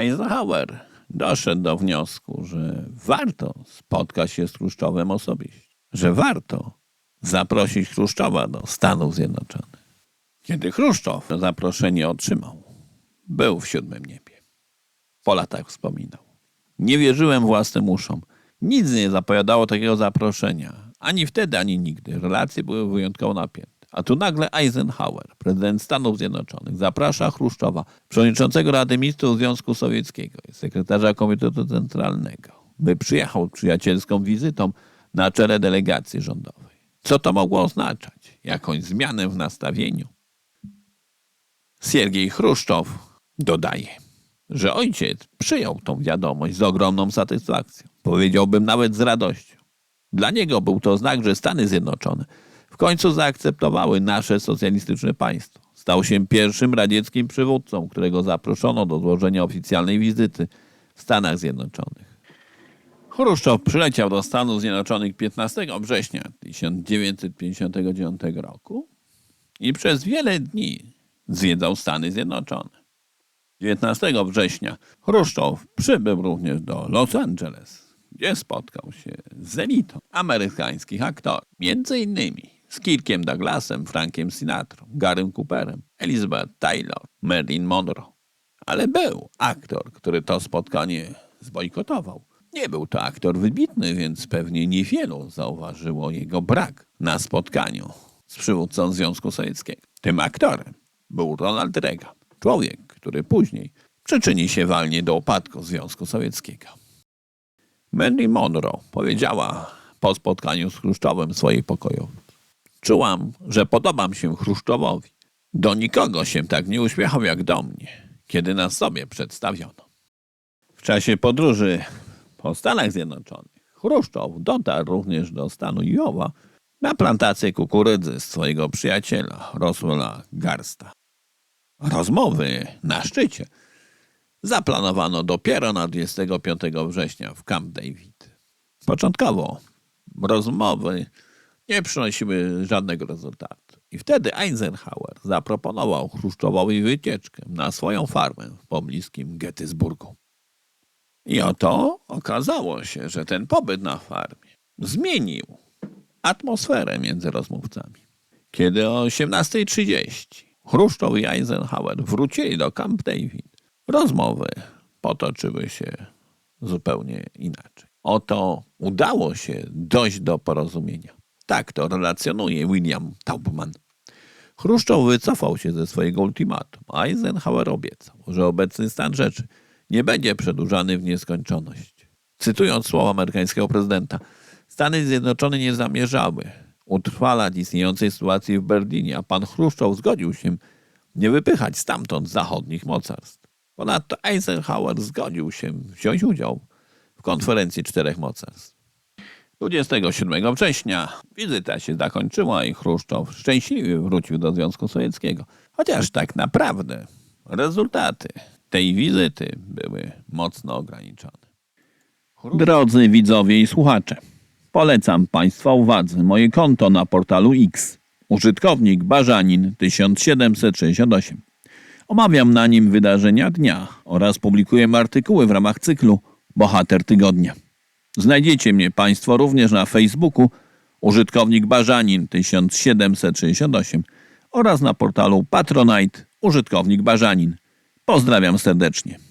Eisenhower doszedł do wniosku, że warto spotkać się z Chruszczowem osobiście, że warto zaprosić Chruszczowa do Stanów Zjednoczonych. Kiedy Chruszczow to zaproszenie otrzymał, był w siódmym niebie. Po latach wspominał. Nie wierzyłem własnym uszom. Nic nie zapowiadało takiego zaproszenia. Ani wtedy, ani nigdy. Relacje były wyjątkowo napięte. A tu nagle Eisenhower, prezydent Stanów Zjednoczonych, zaprasza Chruszczowa, przewodniczącego Rady Ministrów Związku Sowieckiego i sekretarza Komitetu Centralnego, by przyjechał przyjacielską wizytą na czele delegacji rządowej. Co to mogło oznaczać? Jakąś zmianę w nastawieniu? Siergiej Chruszczow dodaje, że ojciec przyjął tą wiadomość z ogromną satysfakcją. Powiedziałbym nawet z radością. Dla niego był to znak, że Stany Zjednoczone końcu zaakceptowały nasze socjalistyczne państwo. Stał się pierwszym radzieckim przywódcą, którego zaproszono do złożenia oficjalnej wizyty w Stanach Zjednoczonych. Chruszczow przyleciał do Stanów Zjednoczonych 15 września 1959 roku i przez wiele dni zwiedzał Stany Zjednoczone. 19 września Chruszczow przybył również do Los Angeles, gdzie spotkał się z elitą amerykańskich aktorów, między innymi z Kirkiem Douglasem, Frankiem Sinatrą, Garym Cooperem, Elizabeth Taylor, Marilyn Monroe. Ale był aktor, który to spotkanie zbojkotował. Nie był to aktor wybitny, więc pewnie niewielu zauważyło jego brak na spotkaniu z przywódcą Związku Sowieckiego. Tym aktorem był Ronald Reagan, człowiek, który później przyczyni się walnie do upadku Związku Sowieckiego. Marilyn Monroe powiedziała po spotkaniu z Chruszczowem swojej pokojowej. Czułam, że podobam się Chruszczowowi. Do nikogo się tak nie uśmiechał jak do mnie, kiedy nas sobie przedstawiono. W czasie podróży po Stanach Zjednoczonych Chruszczow dotarł również do stanu Iowa na plantację kukurydzy swojego przyjaciela Roswella Garsta. Rozmowy na szczycie zaplanowano dopiero na 25 września w Camp David. Początkowo rozmowy nie przynosiły żadnego rezultatu. I wtedy Eisenhower zaproponował Chruszczowowi wycieczkę na swoją farmę w pobliskim Gettysburgu. I oto okazało się, że ten pobyt na farmie zmienił atmosferę między rozmówcami. Kiedy o 18.30 Chruszczow i Eisenhower wrócili do Camp David, rozmowy potoczyły się zupełnie inaczej. Oto udało się dojść do porozumienia. Tak to relacjonuje William Taubman. Chruszczow wycofał się ze swojego ultimatum, Eisenhower obiecał, że obecny stan rzeczy nie będzie przedłużany w nieskończoność. Cytując słowa amerykańskiego prezydenta, Stany Zjednoczone nie zamierzały utrwalać istniejącej sytuacji w Berlinie, a pan Chruszczow zgodził się nie wypychać stamtąd zachodnich mocarstw. Ponadto Eisenhower zgodził się wziąć udział w konferencji czterech mocarstw. 27 września wizyta się zakończyła i Chruszczow szczęśliwie wrócił do Związku Sowieckiego. Chociaż tak naprawdę rezultaty tej wizyty były mocno ograniczone. Drodzy widzowie i słuchacze, polecam Państwa uwadze moje konto na portalu X. Użytkownik Barzanin 1768. Omawiam na nim wydarzenia dnia oraz publikuję artykuły w ramach cyklu Bohater Tygodnia. Znajdziecie mnie Państwo również na Facebooku użytkownik Barzanin 1768 oraz na portalu Patronite użytkownik Barzanin. Pozdrawiam serdecznie.